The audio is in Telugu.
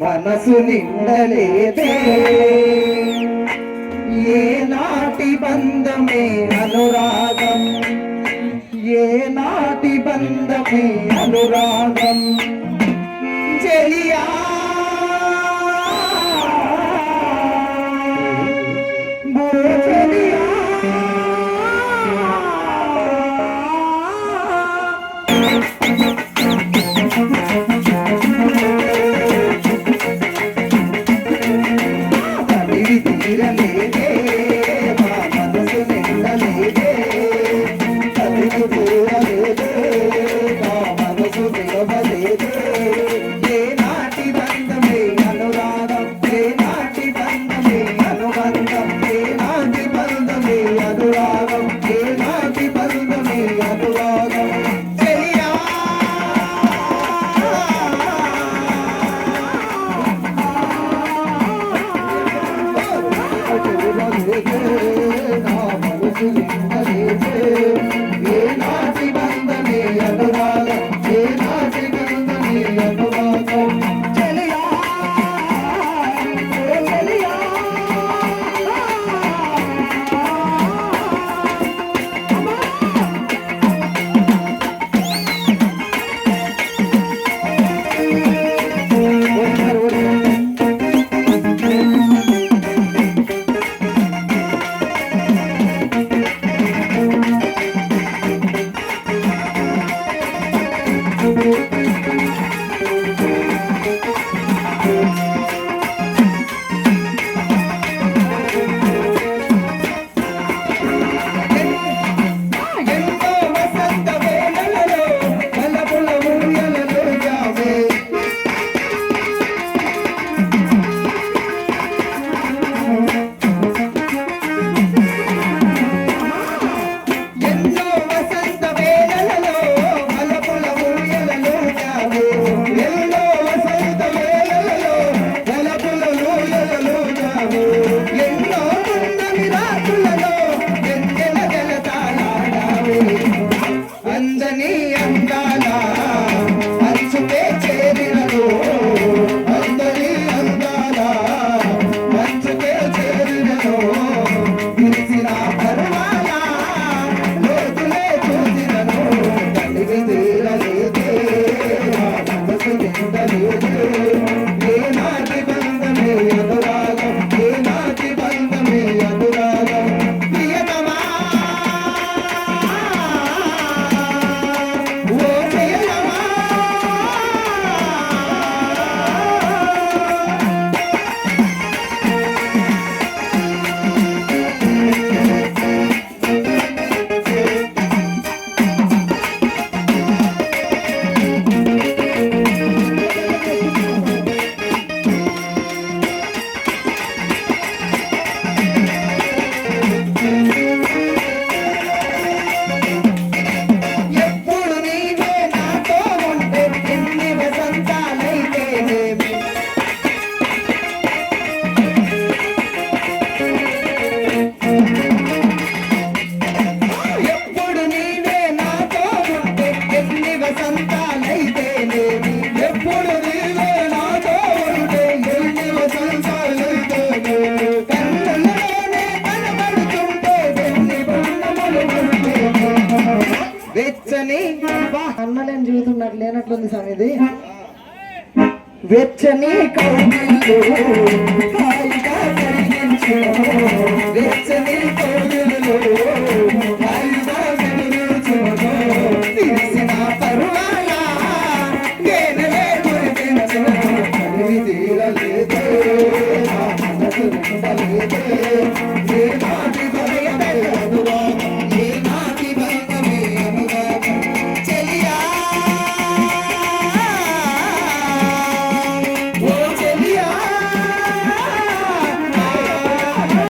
మనసు నిండలేదే ராகம் ఉంటుంది స్వామి ఇది. వెచ్చని